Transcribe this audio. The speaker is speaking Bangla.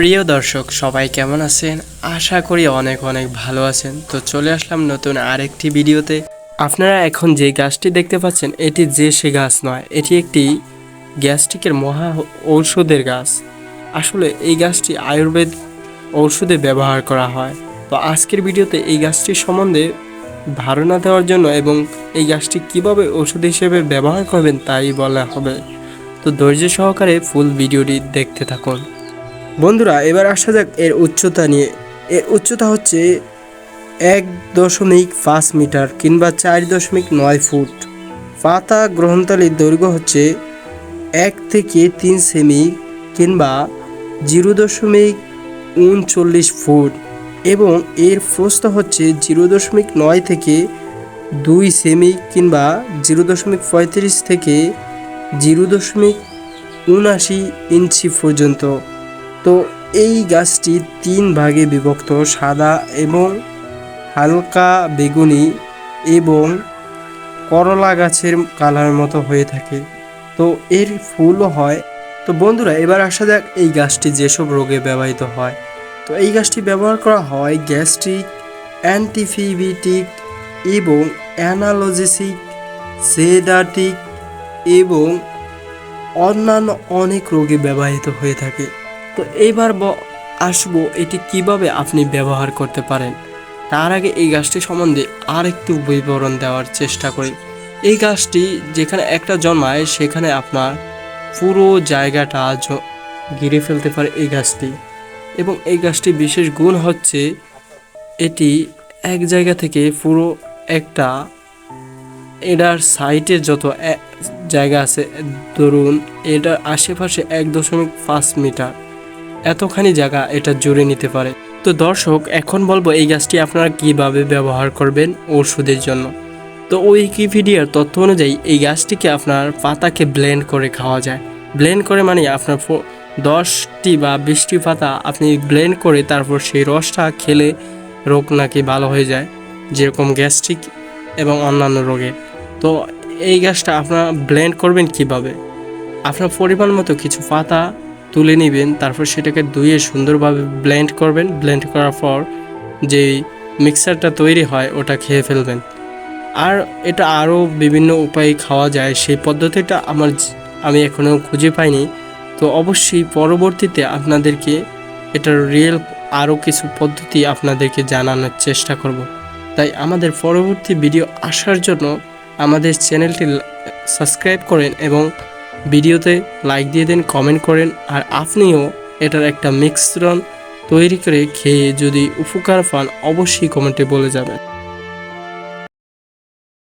প্রিয় দর্শক, সবাই কেমন আছেন? আশা করি অনেক অনেক ভালো আছেন। তো চলে আসলাম নতুন আরেকটি ভিডিওতে। আপনারা এখন যে গাছটি দেখতে পাচ্ছেন, এটি যে সে গাছ নয়, এটি একটি গ্যাস্ট্রিকের মহা ঔষধের গাছ। আসলে এই গাছটি আয়ুর্বেদ ঔষধে ব্যবহার করা হয়। তো আজকের ভিডিওতে এই গাছটির সম্বন্ধে ধারণা দেওয়ার জন্য এবং এই গাছটি কীভাবে ওষুধ হিসেবে ব্যবহার করবেন তাই বলা হবে। তো ধৈর্য সহকারে ফুল ভিডিওটি দেখতে থাকুন। বন্ধুরা, এবার আসা যাক এর উচ্চতা নিয়ে। এর উচ্চতা হচ্ছে এক দশমিক পাঁচ মিটার কিংবা চার দশমিক নয় ফুট। পাতা গ্রহণতালির দৈর্ঘ্য হচ্ছে এক থেকে তিন সেমি কিংবা জিরো দশমিক উনচল্লিশ ফুট এবং এর প্রস্থ হচ্ছে জিরো দশমিক নয় থেকে দুই সেমি কিংবা জিরো দশমিক পঁয়ত্রিশ থেকে জিরো দশমিক উনআশি ইঞ্চি পর্যন্ত। তো এই গাছটি তিন ভাগে বিভক্ত, সাদা এবং হালকা বেগুনি এবং করলা গাছের কালার মতো হয়ে থাকে। তো এর ফুলও হয়। তো বন্ধুরা, এবার আসা যাক এই গাছটি যেসব রোগে ব্যবহৃত হয়। তো এই গাছটি ব্যবহার করা হয় গ্যাস্ট্রিক অ্যান্টিফিবিটিক এবং অ্যানালজেসিক, সেডাটিক এবং অন্যান্য অনেক রোগে ব্যবহৃত হয়ে থাকে। তো এইবার আসব, এটি কীভাবে আপনি ব্যবহার করতে পারেন? তার আগে এই গাছটি সম্বন্ধে আর একটু বিবরণ দেওয়ার চেষ্টা করি। এই গাছটি যেখানে একটা জন্মায়, সেখানে আপনার পুরো জায়গাটা ঘিরে ফেলতে পারে এই গাছটি। এবং এই গাছটি বিশেষ গুণ হচ্ছে, এটি এক জায়গা থেকে পুরো একটা এটার সাইটে যত জায়গা আছে, ধরুন, এটার আশেপাশে এক দশমিক পাঁচ মিটার। এতখানি জায়গা এটা জুড়ে নিতে পারে। তো দর্শক, এখন বলব এই গাছটি আপনারা কীভাবে ব্যবহার করবেন ওষুধের জন্য। তো উইকিপিডিয়ার তথ্য অনুযায়ী এই গাছটিকে আপনার পাতাকে ব্লেন্ড করে খাওয়া যায়। ব্লেন্ড করে মানে আপনার দশটি বা বিশটি পাতা আপনি ব্লেন্ড করে তারপর সেই রসটা খেলে রোগ নাকি ভালো হয়ে যায়, যেরকম গ্যাস্ট্রিক এবং অন্যান্য রোগে। তো এই গাছটা আপনারা ব্লেন্ড করবেন কীভাবে? আপনার পরিমাণ মতো কিছু পাতা তুলে নেবেন, তারপর সেটাকে ধুয়ে সুন্দরভাবে ব্লেন্ড করবেন। ব্লেন্ড করার পর যেই মিক্সারটা তৈরি হয়, ওটা খেয়ে ফেলবেন। আর এটা আরও বিভিন্ন উপায়ে খাওয়া যায়, সেই পদ্ধতিটা আমার আমি এখনও খুঁজে পাইনি। তো অবশ্যই পরবর্তীতে আপনাদেরকে এটার রিয়েল আরও কিছু পদ্ধতি আপনাদেরকে জানানোর চেষ্টা করব। তাই আমাদের পরবর্তী ভিডিও আসার জন্য আমাদের চ্যানেলটি সাবস্ক্রাইব করেন এবং ভিডিওতে লাইক দিয়ে দেন কমেন্ট করেন, আর আপনিও এটার একটা মিশ্রণ তৈরি করে খেয়ে যদি উপকার পান, অবশ্যই কমেন্টে বলে যাবেন।